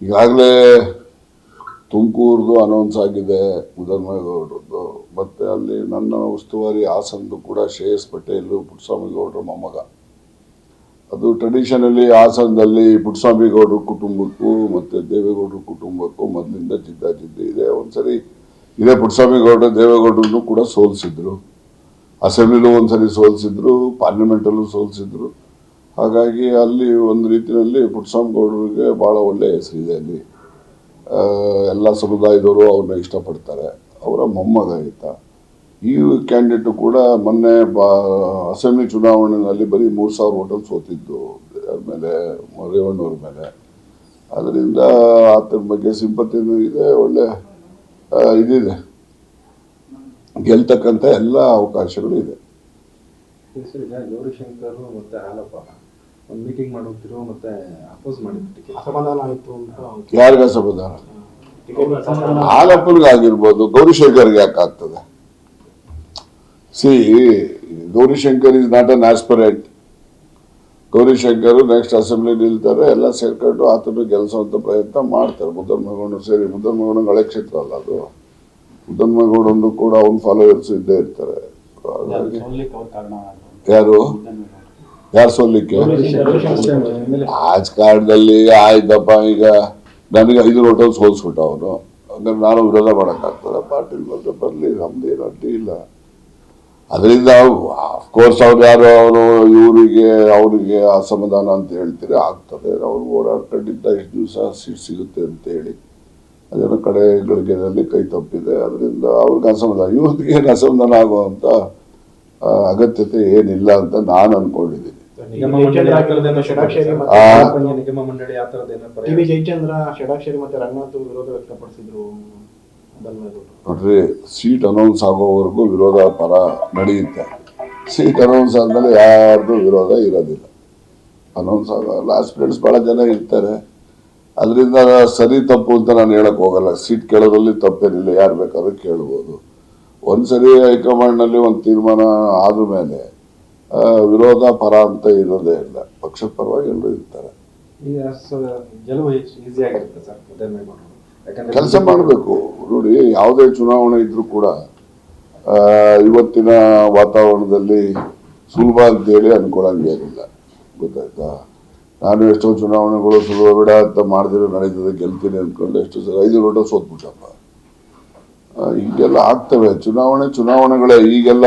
ಈಗಾಗಲೇ ತುಮಕೂರ್ದು ಅನೌನ್ಸ್ ಆಗಿದೆ ಮುದನ್ಮೇಗೌಡ್ರದ್ದು ಮತ್ತು ಅಲ್ಲಿ ನನ್ನ ಉಸ್ತುವಾರಿ ಹಾಸನದ್ದು ಕೂಡ ಶ್ರೇಯಸ್ ಪಟೇಲು ಪುಟ್ಟಸ್ವಾಮಿ ಗೌಡ್ರ ಮೊಮ್ಮಗ. ಅದು ಟ್ರೆಡಿಷನಲಿ ಹಾಸನದಲ್ಲಿ ಪುಟ್ಟಸ್ವಾಮಿ ಗೌಡ್ರ ಕುಟುಂಬಕ್ಕೂ ಮತ್ತು ದೇವೇಗೌಡರ ಕುಟುಂಬಕ್ಕೂ ಮೊದಲಿಂದ ಜಿದ್ದಾಜಿದ್ದು ಇದೆ. ಒಂದ್ಸರಿ ಇದೇ ಪುಟ್ಟಸ್ವಾಮಿ ಗೌಡ್ರ ದೇವೇಗೌಡರನ್ನು ಕೂಡ ಸೋಲಿಸಿದ್ರು. ಅಸೆಂಬ್ಲಿಲೂ ಒಂದ್ಸರಿ ಸೋಲಿಸಿದ್ರು ಪಾರ್ಲಿಮೆಂಟಲ್ಲೂ ಸೋಲಿಸಿದ್ರು. ಹಾಗಾಗಿ ಅಲ್ಲಿ ಒಂದು ರೀತಿಯಲ್ಲಿ ಗೌಡರಿಗೆ ಭಾಳ ಒಳ್ಳೆಯ ಹೆಸರಿದೆ ಅಲ್ಲಿ. ಎಲ್ಲ ಸಮುದಾಯದವರು ಅವ್ರನ್ನ ಇಷ್ಟಪಡ್ತಾರೆ. ಅವರ ಮೊಮ್ಮಗ ಈ ಕ್ಯಾಂಡಿಡೇಟು ಕೂಡ ಮೊನ್ನೆ ಬಾ, ಅಸೆಂಬ್ಲಿ ಚುನಾವಣೆಯಲ್ಲಿ ಬರೀ ಮೂರು ಸಾವಿರ ಓಟಲ್ ಸೋತಿದ್ದು ಮೇಲೆ, ರೇವಣ್ಣವ್ರ ಮೇಲೆ. ಅದರಿಂದ ಆತನ ಬಗ್ಗೆ ಸಿಂಪತಿನೂ ಇದೆ, ಒಳ್ಳೆ ಇದಿದೆ. ಗೆಲ್ತಕ್ಕಂಥ ಎಲ್ಲ ಅವಕಾಶಗಳು ಇದೆ. ಗೌರಿಶಂಕರ್ ಮತ್ತೆ ಹಾಲಪ್ಪ. ಒಂದು ಮೀಟಿಂಗ್ ಮಾಡೋಗ್ತಿರೋ ಮತ್ತೆ ಅಪೋಸ್ ಮಾಡಿದ್ರು ಅಸಮಾಧಾನ ಆಯ್ತು ಅಂತ ಯಾರಿಗ ಸಮಾಧಾನ ಟಿಕೆಟ್ ಅಸಮಾಧಾನ ಹಾಲಪ್ಪನಿಗಾಗಿರ್ಬೋದು ಗೌರಿಶಂಕರ್ಗೆ ಯಾಕೆ ಆಗ್ತದೆ see Gowrishankar is not an aspirant Gowrishankar next assembly ನಿಲ್ತಾರೆ ಎಲ್ಲ ಸೇರ್ಕೊಂಡು ಆತನ ಕೆಲಸ ಅಂತ ಪ್ರಯತ್ನ ಮಾಡ್ತಾರೆ. ಮುದ್ದನ್ಮೇಗೌಡರು ಸೇರಿ ಮುದ್ದನ್ಮೇಗೌಡ ಹಳೆ ಕ್ಷೇತ್ರ ಅಲ್ಲ ಅದು. ಮುದ್ದನ್ಮೇಗೌಡಂದು ಕೂಡ ಅವ್ನ ಫಾಲೋವರ್ಸ್ ಇದ್ದೇ ಇರ್ತಾರೆ. ಯಾರು ಯಾರು ಸೋಲಿಕ್ಕೆ? ರಾಜಕಾರಣದಲ್ಲಿ ಆಯ್ತಪ್ಪ, ಈಗ ನನಗೆ ಐದು ಹೋಟೆಲ್ ಸೋಲ್ಸ್ಬಿಟ್ಟ ಅವನು ಹಂಗಾರೆ ನಾನು ವಿರೋಧ ಮಾಡೋಕ್ಕಾಗ್ತದೆ? ಪಾಟೀಲ್ ಬಂದರೆ ಬರಲಿ ನಮ್ದೇನು ಅಡ್ಡಿ ಇಲ್ಲ. ಅದರಿಂದ ಅಫ್ಕೋರ್ಸ್ ಅವ್ರು ಯಾರು, ಅವರು ಇವರಿಗೆ, ಅವರಿಗೆ ಅಸಮಾಧಾನ ಅಂತ ಹೇಳ್ತೀರಿ, ಆಗ್ತದೆ. ಅವ್ರು ಓಡಾಡ್ಕೊಂಡಿದ್ದ ಎಷ್ಟು ದಿವಸ ಸೀಟ್ ಸಿಗುತ್ತೆ ಅಂತೇಳಿ ಅದೇನೋ ಕಡೆ ಗಳಿಗೆನಲ್ಲಿ ಕೈ ತಪ್ಪಿದೆ. ಅದರಿಂದ ಅವ್ರಿಗೆ ಅಸಮಾಧಾನ. ಇವ್ರಿಗೆ ಏನು ಅಸಮಾಧಾನ ಆಗುವಂಥ ಅಗತ್ಯತೆ ಏನಿಲ್ಲ ಅಂತ ನಾನು ಅನ್ಕೊಂಡಿದ್ದೀನಿ. ನಿಗಮ ಮಂಡಳಿ ಆ ಥರದ್ದೇನೋ ಷಡಾಕ್ಷರಿ ಆ. ಮತ್ತೆ ನಿಗಮ ಮಂಡಳಿ ಆ ಥರದ್ದೇನೋ ಟಿ ವಿ ಜಯಚಂದ್ರ ಷಡಾಕ್ಷರಿ ಮತ್ತೆ ರಂಗನಾಥ್ ವಿರೋಧ ವ್ಯಕ್ತಪಡಿಸಿದ್ರು. ನೋಡ್ರಿ ಸೀಟ್ ಅನೌನ್ಸ್ ಆಗೋವರೆಗೂ ವಿರೋಧ ಪರ ನಡೆಯುತ್ತೆ. ಸೀಟ್ ಅನೌನ್ಸ್ ಆದಮೇಲೆ ಯಾರ್ದು ವಿರೋಧ ಇರೋದಿಲ್ಲ. ಅನೌನ್ಸ್ ಆಗೋ ಆಸ್ಪಿರೆಂಟ್ಸ್ ಭಾಳ ಜನ ಇರ್ತಾರೆ. ಅದರಿಂದ ಸರಿ ತಪ್ಪು ಅಂತ ನಾನು ಹೇಳಕ್ ಹೋಗಲ್ಲ. ಸೀಟ್ ಕೇಳೋದ್ರಲ್ಲಿ ತಪ್ಪೇನಿಲ್ಲ. ಯಾರು ಬೇಕಾದ್ರೂ ಕೇಳ್ಬೋದು. ಒಂದ್ಸರಿ ಹೈಕಮಾಂಡ್ನಲ್ಲಿ ಒಂದು ತೀರ್ಮಾನ ಆದ ಮೇಲೆ ವಿರೋಧ ಪರ ಅಂತ ಇರೋದೇ ಇಲ್ಲ. ಪಕ್ಷದ ಪರವಾಗಿ ಎಲ್ಲರೂ ಇರ್ತಾರೆ. ಕೆಲಸ ಮಾಡಬೇಕು. ನೋಡಿ ಯಾವುದೇ ಚುನಾವಣೆ ಇದ್ರೂ ಕೂಡ ಇವತ್ತಿನ ವಾತಾವರಣದಲ್ಲಿ ಸುಲಭ ಅಂತ ಅಂತೇಳಿ ಅನ್ಕೊಳಂಗೇನಿಲ್ಲ ಗೊತ್ತಾಯ್ತಾ? ನಾನು ಎಷ್ಟೋ ಚುನಾವಣೆಗಳು ಸುಲಭ ಬಿಡ ಅಂತ ಮಾಡಿದ್ರೆ ನಡೀತದೆ ಗೆಲ್ತೀನಿ ಅಂದ್ಕೊಂಡು ಎಷ್ಟು ಸಲ. ಐದು ಲೋಟ ಸೋತ್ಬಿಟ್ಟಪ್ಪ. ಹೀಗೆಲ್ಲ ಆಗ್ತವೆ. ಚುನಾವಣೆ ಚುನಾವಣೆಗಳೇ. ಈಗೆಲ್ಲ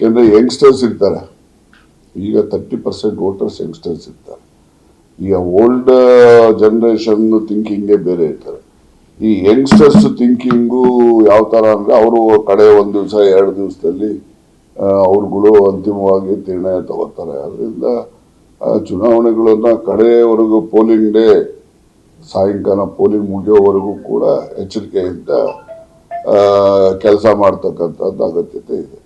ಕೆಲವು ಯಂಗ್ಸ್ಟರ್ಸ್ ಇರ್ತಾರೆ. ಈಗ ತರ್ಟಿ ಪರ್ಸೆಂಟ್ ವೋಟರ್ಸ್ ಯಂಗ್ಸ್ಟರ್ಸ್ ಇರ್ತಾರೆ. ಈಗ ಓಲ್ಡ್ ಜನ್ರೇಷನ್ ಥಿಂಕಿಂಗೇ ಬೇರೆ ಇರ್ತಾರೆ. ಈ ಯಂಗ್ಸ್ಟರ್ಸ್ ಥಿಂಕಿಂಗು ಯಾವ ಥರ ಅಂದರೆ ಅವರು ಕಡೆ ಒಂದು ದಿವಸ, ಎರಡು ದಿವಸದಲ್ಲಿ ಅವ್ರುಗಳು ಅಂತಿಮವಾಗಿ ನಿರ್ಣಯ ತಗೋತಾರೆ. ಅದರಿಂದ ಚುನಾವಣೆಗಳನ್ನು ಕಡೆಯವರೆಗೂ ಪೋಲಿಂಗ್ ಡೇ ಸಾಯಂಕಾಲ ಪೋಲಿಂಗ್ ಮುಗಿಯೋವರೆಗೂ ಕೂಡ ಎಚ್ಚರಿಕೆಯಿಂದ ಕೆಲಸ ಮಾಡ್ತಕ್ಕಂಥದ್ದು ಅಗತ್ಯತೆ ಇದೆ.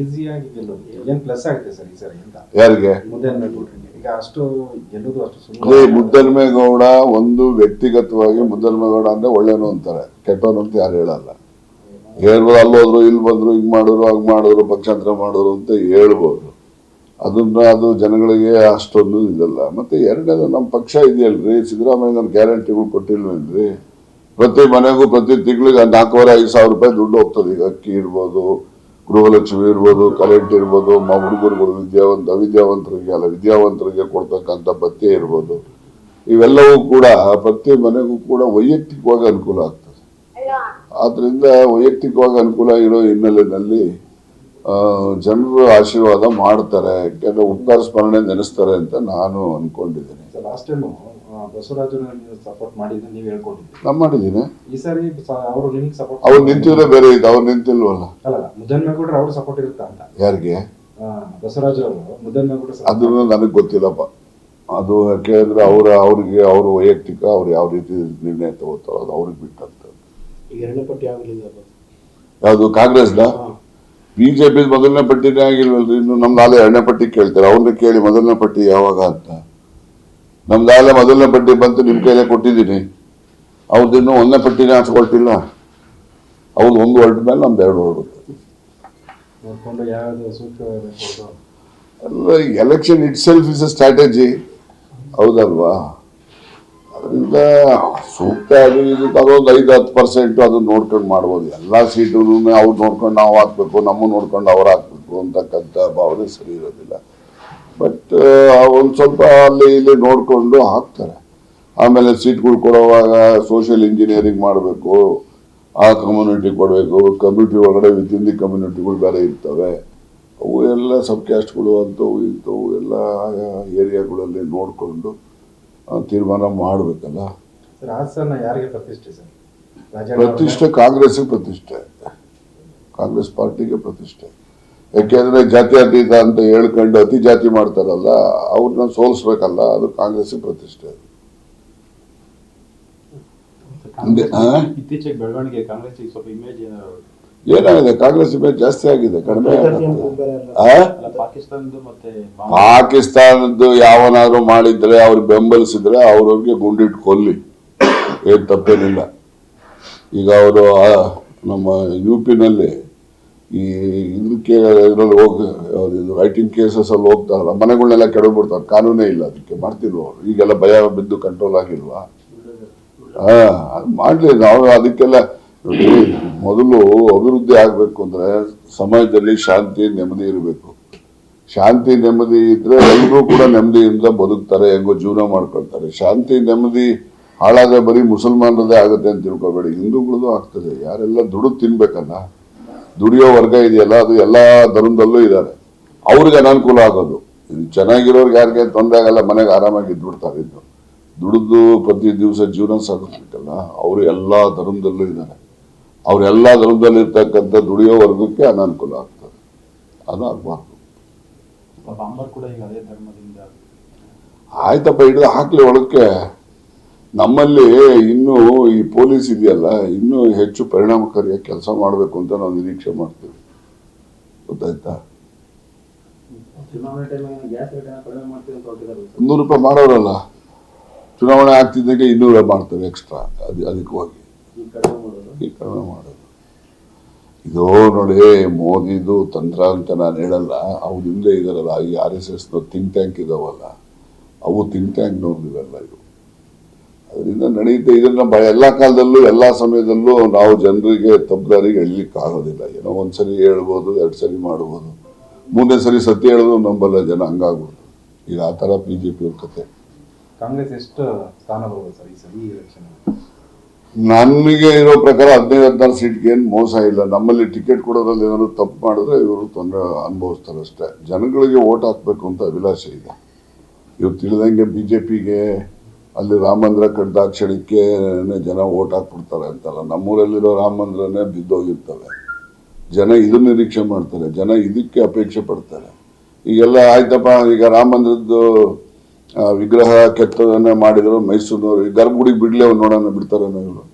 ಈಸಿಯಾಗಿ ಗೆಲ್ಲೋದು. ಏನ್ ಪ್ಲಸ್ ಆಗುತ್ತೆ ಸರ್ ಈ ಸರಿ ಅಂತ? ಯಾರಿಗೆ? ಮುದ್ದನ್ಮೇಗೌಡರಿಗೆ ಈಗ ಅಷ್ಟು ಗೆಲ್ಲೋದು ಅಷ್ಟು ಅದೇ ಸುಲಭ ಮುದ್ದನ್ಮೇಗೌಡ ಒಂದು ವ್ಯಕ್ತಿಗತವಾಗಿ ಮುದ್ದನ್ಮೇಗೌಡ ಅಂದ್ರೆ ಒಳ್ಳೇನು ಅಂತಾರೆ. ಕೆಟ್ಟವನು ಅಂತ ಯಾರು ಹೇಳಲ್ಲ. ಹೇಳ್ಬೋದು ಅಲ್ಲಿ ಹೋದ್ರು ಇಲ್ಲಿ ಬಂದ್ರು ಹಿಂಗ್ ಮಾಡಿದ್ರು ಹಂಗ್ ಮಾಡಿದ್ರು ಪಕ್ಷಾಂತರ ಮಾಡಿದ್ರು ಅಂತ ಹೇಳ್ಬೋದು. ಅದನ್ನ ಅದು ಜನಗಳಿಗೆ ಅಷ್ಟೊಂದು ಇದಲ್ಲ. ಮತ್ತೆ ಎರಡನೇದು ನಮ್ಮ ಪಕ್ಷ ಇದೆಯಲ್ರಿ? ಸಿದ್ದರಾಮಯ್ಯ ಗ್ಯಾರಂಟಿಗಳು ಕೊಟ್ಟಿಲ್ವೇನ್ರಿ? ಪ್ರತಿ ಮನೆಗೂ ಪ್ರತಿ ತಿಂಗಳಿಗೆ ನಾಲ್ಕೂವರೆ ಐದು ಸಾವಿರ ರೂಪಾಯಿ ದುಡ್ಡು ಹೋಗ್ತದೆ. ಈಗ ಅಕ್ಕಿ ಇರ್ಬೋದು ಗೃಹಲಕ್ಷ್ಮಿ ಇರ್ಬೋದು ಕರೆಂಟ್ ಇರ್ಬೋದು ಮಾ ಹುಡುಗರುಗಳು ವಿದ್ಯಾವಂತ, ಅವಿದ್ಯಾವಂತರಿಗೆ ಅಲ್ಲ, ವಿದ್ಯಾವಂತರಿಗೆ ಕೊಡ್ತಕ್ಕಂಥ ಭತ್ಯೆ ಇರ್ಬೋದು. ಇವೆಲ್ಲವೂ ಕೂಡ ಪ್ರತಿ ಮನೆಗೂ ಕೂಡ ವೈಯಕ್ತಿಕವಾಗಿ ಅನುಕೂಲ ಆಗ್ತದೆ. ಆದ್ರಿಂದ ವೈಯಕ್ತಿಕವಾಗಿ ಅನುಕೂಲ ಇರೋ ಹಿನ್ನೆಲೆಯಲ್ಲಿ ಜನರು ಆಶೀರ್ವಾದ ಮಾಡ್ತಾರೆ, ಯಾಕಂದ್ರೆ ಉಪಕಾರ ಸ್ಮರಣೆ ನೆನೆಸ್ತಾರೆ ಅಂತ ನಾನು ಅನ್ಕೊಂಡಿದ್ದೀನಿ. ಬಸವರಾಜರು ನೀವು ಸಪೋರ್ಟ್ ಮಾಡಿದ್ರೆ ನೀವು ಹೇಳ್ಕೊಂಡಿದ್ರಿ ನಾನು ಮಾಡಿದ್ದೀನಿ. ಈ ಸಾರಿ ಸ- ಅವರು ನಿಮ್ಗೆ ಸಪೋರ್ಟ್ ಅವ್ರು ನಿಂತಿದ್ರೆ ಬೇರೆ ಇದೆ ಅವ್ರು ನಿಂತಿಲ್ವಲ್ಲ? ಅಲ್ಲ ಮುದ್ದನ್ಮೇಗೌಡರು ಅವ್ರ ಸಪೋರ್ಟ್ ಇರುತ್ತಾ ಅಂತ? ಯಾರಿಗೆ? ಆ, ಬಸವರಾಜ್ ಅವರು ಮುದ್ದನ್ಮೇಗೌಡರು support ಅದನ್ನು ನನಗೆ ಗೊತ್ತಿಲ್ಲಪ್ಪ. ಅದು ಯಾಕೆಂದ್ರೆ ಅವ್ರ ಅವ್ರಿಗೆ ಅವ್ರ ವೈಯಕ್ತಿಕ ಅವ್ರು ಯಾವ ರೀತಿ ನಿರ್ಣಯ ತಗೋತಾರೋ ಅದು ಅವ್ರಿಗೆ ಬಿಟ್ಟಂತ. ಈಗ ಎರಡನೇ ಪಟ್ಟಿ ಆಗಲಿಲ್ಲ ಯಾವುದು ಕಾಂಗ್ರೆಸ್ನ? ಹಾ. ಬಿಜೆಪಿ ಮೊದಲನೇ ಪಟ್ಟಿನೇ ಆಗಿಲ್ವಲ್ರಿ. ಇನ್ನು ನಮ್ದು ಆಲೆ ಎರಡನೇ ಪಟ್ಟಿ ಕೇಳ್ತಾರೆ. ಅವ್ರನ್ನ ಕೇಳಿ ಮೊದಲನೇ ಪಟ್ಟಿ ಯಾವಾಗ ಅಂತ. ನಮ್ದು ಆಲೆ ಮೊದಲನೇ ಪಟ್ಟಿ ಬಂತು ನಿಮ್ ಕೈಲೇ ಕೊಟ್ಟಿದ್ದೀನಿ. ಅವ್ರದ್ದು ಇನ್ನೂ ಒಂದನೇ ಪಟ್ಟಿನೇ ಹಾಕ್ಸ್ಕೊಳ್ತಿಲ್ಲ. ಅವ್ರದ್ದು ಒಂದು ವರ್ಡ್ ಮೇಲೆ ನಮ್ದು ಎರಡು ಅಲ್ಲ election itself is a strategy ಹೌದಲ್ವಾ? ಅದರಿಂದ ಸೂಕ್ತ ಅದು ಇದು ಅದೊಂದು ಐದು ಹತ್ತು ಪರ್ಸೆಂಟ್ ಅದನ್ನ ನೋಡ್ಕೊಂಡು ಮಾಡ್ಬೋದು. ಎಲ್ಲ ಸೀಟು ಅವ್ರು ನೋಡ್ಕೊಂಡು ನಾವು ಹಾಕ್ಬೇಕು ನಮ್ಮ ನೋಡ್ಕೊಂಡು ಅವ್ರು ಹಾಕ್ಬೇಕು ಅಂತಕ್ಕಂಥ ಭಾವನೆ ಸರಿ ಇರೋದಿಲ್ಲ. ಬಟ್ ಒಂದು ಸ್ವಲ್ಪ ಅಲ್ಲಿ ಇಲ್ಲಿ ನೋಡಿಕೊಂಡು ಹಾಕ್ತಾರೆ. ಆಮೇಲೆ ಸೀಟ್ಗಳು ಕೊಡೋವಾಗ ಸೋಷಿಯಲ್ ಇಂಜಿನಿಯರಿಂಗ್ ಮಾಡಬೇಕು ಆ ಕಮ್ಯುನಿಟಿ ಕೊಡಬೇಕು ಕಮ್ಯುನಿಟಿ ಒಳಗಡೆ ವಿತಿನ್ ದಿ ಕಮ್ಯುನಿಟಿಗಳು ಬೇರೆ ಇರ್ತವೆ. ಅವು ಎಲ್ಲ ಸಬ್ ಕ್ಯಾಸ್ಟ್ಗಳು ಅಂತವು ಇಂಥವು ಎಲ್ಲ ಏರಿಯಾಗಳಲ್ಲಿ ನೋಡಿಕೊಂಡು ತೀರ್ಮಾನ ಮಾಡಬೇಕಲ್ಲ. ಸರ್ ಹಾಸನ ಯಾರಿಗೆ ಪ್ರತಿಷ್ಠೆ ಸರ್? ರಾಜಣ್ಣ ಪ್ರತಿಷ್ಠೆ ಕಾಂಗ್ರೆಸ್ಗೆ ಪ್ರತಿಷ್ಠೆ. ಕಾಂಗ್ರೆಸ್ ಪಾರ್ಟಿಗೆ ಪ್ರತಿಷ್ಠೆ. ಯಾಕೆಂದ್ರೆ ಜಾತ್ಯತೀತ ಅಂತ ಹೇಳ್ಕೊಂಡು ಅತಿ ಜಾತಿ ಮಾಡ್ತಾರಲ್ಲ ಅವ್ರನ್ನ ಸೋಲಿಸ್ಬೇಕಲ್ಲ ಅದು ಕಾಂಗ್ರೆಸ್ ಪ್ರತಿಷ್ಠೆ? ಇತ್ತೀಚೆಗೆ ಬೆಳವಣಿಗೆ ಕಾಂಗ್ರೆಸ್ ಸ್ವಲ್ಪ ಇಮೇಜ್ ಏನಾಗಿದೆ? ಕಾಂಗ್ರೆಸ್ ಇಮೇಜ್ ಜಾಸ್ತಿ ಆಗಿದೆ ಕಡಿಮೆ ಪಾಕಿಸ್ತಾನದ್ದು ಯಾವನಾದ್ರು ಮಾಡಿದ್ರೆ ಅವ್ರು ಬೆಂಬಲಿಸಿದ್ರೆ ಅವ್ರವ್ರಿಗೆ ಗುಂಡಿಟ್ಟು ಕೊಲ್ಲಿ. ಏನ್ ತಪ್ಪೇನಿಲ್ಲ. ಈಗ ಅವರು ನಮ್ಮ ಯು ಪಿನಲ್ಲಿ ಈ ಇದಕ್ಕೆ ಇದರಲ್ಲಿ ಹೋಗಿ ಯಾವ್ದಿದು ರೈಟಿಂಗ್ ಕೇಸಸ್ ಅಲ್ಲಿ ಹೋಗ್ತಾರಲ್ಲ ಮನೆಗಳನ್ನೆಲ್ಲ ಕೆಡಬಿಡ್ತಾರೆ ಕಾನೂನೇ ಇಲ್ಲ ಅದಕ್ಕೆ, ಮಾಡ್ತಿಲ್ವ ಅವರು? ಈಗೆಲ್ಲ ಭಯ ಬಿದ್ದು ಕಂಟ್ರೋಲ್ ಆಗಿಲ್ವಾ? ಹಾ ಮಾಡಲಿ, ನಾವು ಅದಕ್ಕೆಲ್ಲ ಮೊದಲು ಅಭಿವೃದ್ಧಿ ಆಗಬೇಕು ಅಂದ್ರೆ ಸಮಾಜದಲ್ಲಿ ಶಾಂತಿ, ನೆಮ್ಮದಿ ಇರಬೇಕು. ಶಾಂತಿ, ನೆಮ್ಮದಿ ಇದ್ರೆ ಎಲ್ಲರೂ ಕೂಡ ನೆಮ್ಮದಿಯಿಂದ ಬದುಕ್ತಾರೆ, ಹೆಂಗೋ ಜೀವನ ಮಾಡ್ಕೊಳ್ತಾರೆ. ಶಾಂತಿ, ನೆಮ್ಮದಿ ಹಾಳಾದ್ರೆ ಬರೀ ಮುಸಲ್ಮಾನರದೇ ಆಗುತ್ತೆ ಅಂತ ತಿಳ್ಕೊಬೇಡಿ. ಹಿಂದೂಗಳದ್ದು ಆಗ್ತದೆ, ಯಾರೆಲ್ಲ ದುಡಿದು ತಿನ್ಬೇಕಲ್ಲ? ದುಡಿಯೋ ವರ್ಗ ಇದೆಯಲ್ಲ ಅದು ಎಲ್ಲ ಧರ್ಮದಲ್ಲೂ ಇದ್ದಾರೆ ಅವ್ರಿಗೆ ಅನಾನುಕೂಲ ಆಗೋದು. ಇದು ಚೆನ್ನಾಗಿರೋರ್ಗೆ ಯಾರಿಗೆ ತೊಂದರೆ ಆಗಲ್ಲ ಮನೆಗೆ ಆರಾಮಾಗಿ ಇದ್ಬಿಡ್ತಾರೆ ಇದ್ದು ದುಡಿದು ಪ್ರತಿ ದಿವಸ ಜೀವನ ಸಾಗಿಸ್ಬೇಕಲ್ಲ ಅವರು ಎಲ್ಲ ಧರ್ಮದಲ್ಲೂ ಇದ್ದಾರೆ ಅವ್ರು ಎಲ್ಲಾ ಧರ್ಮದಲ್ಲಿ ಇರ್ತಕ್ಕಂಥ ದುಡಿಯೋ ವರ್ಗಕ್ಕೆ ಅನಾನುಕೂಲ ಆಗ್ತದೆ. ಅದು ಆಗಬಾರ್ದು. ಬಾಂಬರ್ ಕೂಡ ಈಗ ಅದೇ ಧರ್ಮದಿಂದ ಆಯ್ತಪ್ಪ ಹಿಡಿದು ಹಾಕ್ಲಿ ಒಳಕ್ಕೆ. ನಮ್ಮಲ್ಲಿ ಇನ್ನೂ ಈ ಪೊಲೀಸ್ ಇದೆಯಲ್ಲ ಇನ್ನೂ ಹೆಚ್ಚು ಪರಿಣಾಮಕಾರಿಯಾಗಿ ಕೆಲಸ ಮಾಡಬೇಕು ಅಂತ ನಾವು ನಿರೀಕ್ಷೆ ಮಾಡ್ತೀವಿ. ಗೊತ್ತಾಯ್ತಾ? ಇನ್ನೂರು ರೂಪಾಯಿ ಮಾಡೋರಲ್ಲ ಚುನಾವಣೆ ಆಗ್ತಿದ್ದಂಗೆ ಇನ್ನೂರ ಮಾಡ್ತೇವೆ ಎಕ್ಸ್ಟ್ರಾ ಅದು ಅಧಿಕವಾಗಿ. ಹೋಗಿ ಕಡಿಮೆ ಮಾಡೋದು? ಈ ಕಡಿಮೆ ಮಾಡೋದು. ಇದು ನೋಡಿ ಮೋದಿದು ತಂತ್ರ ಅಂತ ನಾನು ಹೇಳಲ್ಲ ಅವ್ರ ಹಿಂದೆ ಇದಾರಲ್ಲ ಈ R S S think tank ಇದಾವಲ್ಲ ಅವು ಥಿಂಕ್ ಟ್ಯಾಂಕ್ ಇವೆಲ್ಲ ಇವು ಅದರಿಂದ ನಡೆಯುತ್ತೆ ಇದನ್ನ ಎಲ್ಲ ಕಾಲದಲ್ಲೂ ಎಲ್ಲ ಸಮಯದಲ್ಲೂ ನಾವು ಜನರಿಗೆ ತಪ್ಪದಾರಿಗೆ ಎಳ್ಲಿಕ್ಕೆ ಆಗೋದಿಲ್ಲ. ಏನೋ ಒಂದ್ಸರಿ ಹೇಳ್ಬೋದು ಎರಡು ಸರಿ ಮಾಡ್ಬೋದು. ಮೂರನೇ ಸರಿ ಸತ್ಯ ಹೇಳೋದು ನಂಬಲ್ಲ ಜನ ಹಂಗಾಗ್ಬೋದು. ಈಗ ಆ ಥರ ಬಿ ಜೆ ಪಿ ಅವ್ರ ಕತೆ. ಕಾಂಗ್ರೆಸ್ ಎಷ್ಟು ಸ್ಥಾನ ಬರ್ಬೋದು ಸರ್ ಈ ಸಲ ಈ ಎಲೆಕ್ಷನ್ ನನಗೆ ಇರೋ ಪ್ರಕಾರ ಹದಿನೈದು ಹದಿನಾರು ಸೀಟ್ಗೆ ಏನು ಮೋಸ ಇಲ್ಲ. ನಮ್ಮಲ್ಲಿ ಟಿಕೆಟ್ ಕೊಡೋದ್ರಲ್ಲಿ ಏನಾದ್ರು ತಪ್ಪು ಮಾಡಿದ್ರೆ ಇವರು ತೊಂದರೆ ಅನುಭವಿಸ್ತಾರೆ ಅಷ್ಟೇ. ಜನಗಳಿಗೆ ಓಟ್ ಹಾಕ್ಬೇಕು ಅಂತ ಅಭಿಲಾಷೆ ಇದೆ. ಇವ್ರು ತಿಳಿದಂಗೆ ಬಿ ಜೆ ಪಿಗೆ ಅಲ್ಲಿ ರಾಮ ಮಂದಿರ ಕಡ್ದಾಕ್ಷಣಕ್ಕೆ ಜನ ಓಟ್ ಹಾಕ್ಬಿಡ್ತಾರೆ ಅಂತಲ್ಲ. ನಮ್ಮೂರಲ್ಲಿರೋ ರಾಮ ಮಂದಿರನೇ ಬಿದ್ದೋಗಿರ್ತವೆ. ಜನ ಇದನ್ನ ನಿರೀಕ್ಷೆ ಮಾಡ್ತಾರೆ. ಜನ ಇದಕ್ಕೆ ಅಪೇಕ್ಷೆ ಪಡ್ತಾರೆ. ಈಗೆಲ್ಲ ಆಯ್ತಪ್ಪ, ಈಗ ರಾಮ ಮಂದಿರದ್ದು ವಿಗ್ರಹ ಕೆತ್ತದನ್ನ ಮಾಡಿದ್ರು ಮೈಸೂರಿನವರು. ಈ ಗರ್ಭಗುಡಿಗೆ ಬಿಡ್ಲಿ ಅವ್ರು ನೋಡೋಣ ಬಿಡ್ತಾರೇನೋ ಇವರು?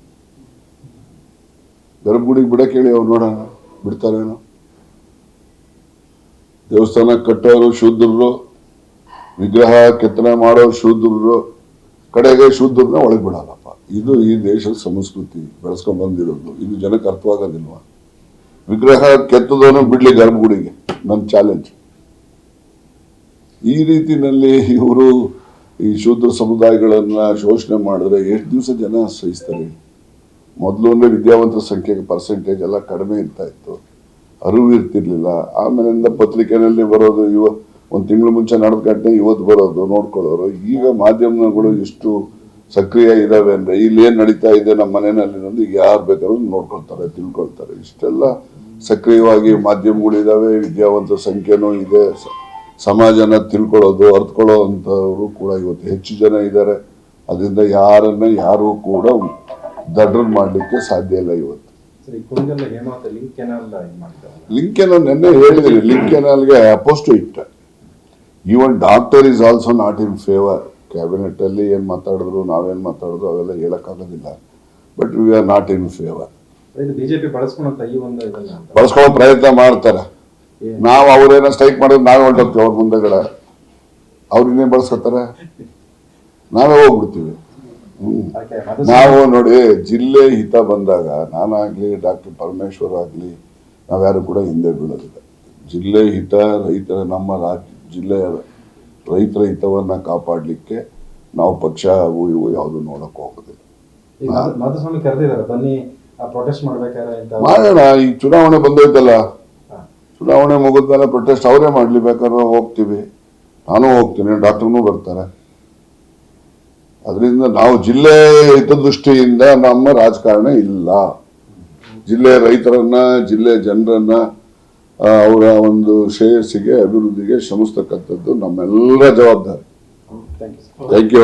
ಗರ್ಭಗುಡಿಗೆ ಬಿಡಕ್ಕೆ ಹೇಳಿ ಅವ್ರು ನೋಡೋಣ ಬಿಡ್ತಾರೇನೋ? ದೇವಸ್ಥಾನ ಕಟ್ಟೋರು ಶೂದ್ರರು, ವಿಗ್ರಹ ಕೆತ್ತನೆ ಮಾಡೋರು ಶೂದ್ರರು. ಕಡೆಗೆ ಶುದ್ಧರನ್ನ ಒಳಗೆ ಬಿಡಲ್ಲಪ್ಪ. ಇದು ಈ ದೇಶದ ಸಂಸ್ಕೃತಿ, ಬೆಳೆಸ್ಕೊಂಡ್ ಬಂದಿರೋದು. ಇದು ಜನಕ್ಕೆ ಅರ್ಥವಾಗೋದಿಲ್ವಾ? ವಿಗ್ರಹ ಕೆತ್ತದವನು ಬಿಡ್ಲಿ ಗರ್ಭಗುಡಿಗೆ. ನನ್ನ ಚಾಲೆಂಜ್. ಈ ರೀತಿನಲ್ಲಿ ಇವರು ಈ ಶೂದ್ರ ಸಮುದಾಯಗಳನ್ನ ಶೋಷಣೆ ಮಾಡಿದ್ರೆ ಎಷ್ಟು ದಿವಸ ಜನ ಸಹಿಸ್ತಾರೆ? ಮೊದಲು ಅಂದ್ರೆ ವಿದ್ಯಾವಂತರ ಸಂಖ್ಯೆ ಪರ್ಸೆಂಟೇಜ್ ಎಲ್ಲ ಕಡಿಮೆ ಇರ್ತಾ ಇತ್ತು. ಅರಿವು ಇರ್ತಿರ್ಲಿಲ್ಲ. ಆಮೇಲಿಂದ ಪತ್ರಿಕೆಯಲ್ಲಿ ಬರೋದು ಇವ ಒಂದು ತಿಂಗಳು ಮುಂಚೆ ನಡೆದ ಘಟನೆ ಇವತ್ತು ಬರೋದು ನೋಡ್ಕೊಳ್ಳೋರು. ಈಗ ಮಾಧ್ಯಮಗಳು ಎಷ್ಟು ಸಕ್ರಿಯ ಇದ್ದಾವೆ ಅಂದರೆ ಇಲ್ಲಿ ಏನು ನಡೀತಾ ಇದೆ ನಮ್ಮ ಮನೆಯಲ್ಲಿ ಅನ್ನೋದು ಈಗ ಯಾರು ಬೇಕಾದ್ರೂ ನೋಡ್ಕೊಳ್ತಾರೆ ತಿಳ್ಕೊಳ್ತಾರೆ. ಇಷ್ಟೆಲ್ಲ ಸಕ್ರಿಯವಾಗಿ ಮಾಧ್ಯಮಗಳಿದ್ದಾವೆ ವಿದ್ಯಾವಂತ ಸಂಖ್ಯೆನೂ ಇದೆ ಸಮಾಜನ ತಿಳ್ಕೊಳ್ಳೋದು ಅರ್ತ್ಕೊಳ್ಳೋ ಅಂಥವರು ಕೂಡ ಇವತ್ತು ಹೆಚ್ಚು ಜನ ಇದ್ದಾರೆ ಅದರಿಂದ ಯಾರನ್ನ ಯಾರು ಕೂಡ ದಡ್ರನ್ ಮಾಡಲಿಕ್ಕೆ ಸಾಧ್ಯ ಇಲ್ಲ ಇವತ್ತು. ಲಿಂಕ್ ಕೆನಾಲ್ ನೆನ್ನೆ ಹೇಳಿದ್ರಿ ಲಿಂಕ್ ಕೆನಾಲ್ಗೆ ಅಪೋಸ್ಟ್ ಇಟ್ಟ. Even doctor is also not in favour cabinet ಅಲ್ಲಿ ಏನ್ ಮಾತಾಡಿದ್ರು ನಾವೇನ್ ಮಾತಾಡಿದ್ರು ಅವೆಲ್ಲ ಹೇಳಕ್ಕಾಗೋದಿಲ್ಲ. But we are not in favour ಬಳಸ್ಕೊಳ್ಳೋ ಪ್ರಯತ್ನ ಮಾಡ್ತಾರೆ? ನಾವು ಅವ್ರೇನೋ ಸ್ಟ್ರೈಕ್ ಮಾಡೋದು ನಾವೇ ಹೊರಟೋಗ್ತೀವಿ ಅವ್ರ ಮುಂದೆಗಡೆ. ಅವ್ರಿಗೇನು ಬಳಸ್ಕೊತಾರೆ ನಾವೇ ಹೋಗ್ಬಿಡ್ತೀವಿ. ನಾವು ನೋಡಿ ಜಿಲ್ಲೆ ಹಿತ ಬಂದಾಗ ನಾನಾಗ್ಲಿ ಡಾಕ್ಟರ್ ಪರಮೇಶ್ವರ್ ಆಗ್ಲಿ ನಾವ್ಯಾರು ಕೂಡ ಹಿಂದೆ ಬೀಳೋದಿಲ್ಲ. ಜಿಲ್ಲೆ ಹಿತ ರೈತರ ನಮ್ಮ ರಾಜ್ಯ ಜಿಲ್ಲೆಯ ರೈತರ ಹಿತವನ್ನ ಕಾಪಾಡಲಿಕ್ಕೆ ನಾವು ಪಕ್ಷ ಅವು ಇವು ಯಾವುದು ನೋಡಕ್ ಹೋಗೋದಿಲ್ಲ. ಮಾಧುಸ್ವಾಮಿ ಕರೆದಿದ್ದಾರೆ ಬನ್ನಿ ಪ್ರೊಟೆಸ್ಟ್ ಮಾಡ್ಬೇಕಾದ್ರೆ ಮಾಡೋಣ ಈ ಚುನಾವಣೆ ಬಂದೋಯ್ತಲ್ಲ. ಚುನಾವಣೆ ಮುಗಿದ್ಮೇಲೆ ಪ್ರೊಟೆಸ್ಟ್ ಅವರೇ ಮಾಡ್ಲಿ ಬೇಕಾದ್ರೆ ಹೋಗ್ತೀವಿ. ನಾನು ಹೋಗ್ತೀನಿ ಡಾಕ್ಟರ್ನು ಬರ್ತಾರೆ. ಅದರಿಂದ ನಾವು ಜಿಲ್ಲೆ ಹಿತದೃಷ್ಟಿಯಿಂದ ನಮ್ಮ ರಾಜಕಾರಣ ಇಲ್ಲ. ಜಿಲ್ಲೆ ರೈತರನ್ನ ಜಿಲ್ಲೆ ಜನರನ್ನ ಅವರ ಒಂದು ಶ್ರೇಯಸ್ಸಿಗೆ ಅಭಿವೃದ್ಧಿಗೆ ಶ್ರಮಿಸ್ತಕ್ಕಂಥದ್ದು ನಮ್ಮೆಲ್ಲರ ಜವಾಬ್ದಾರಿ. Thank you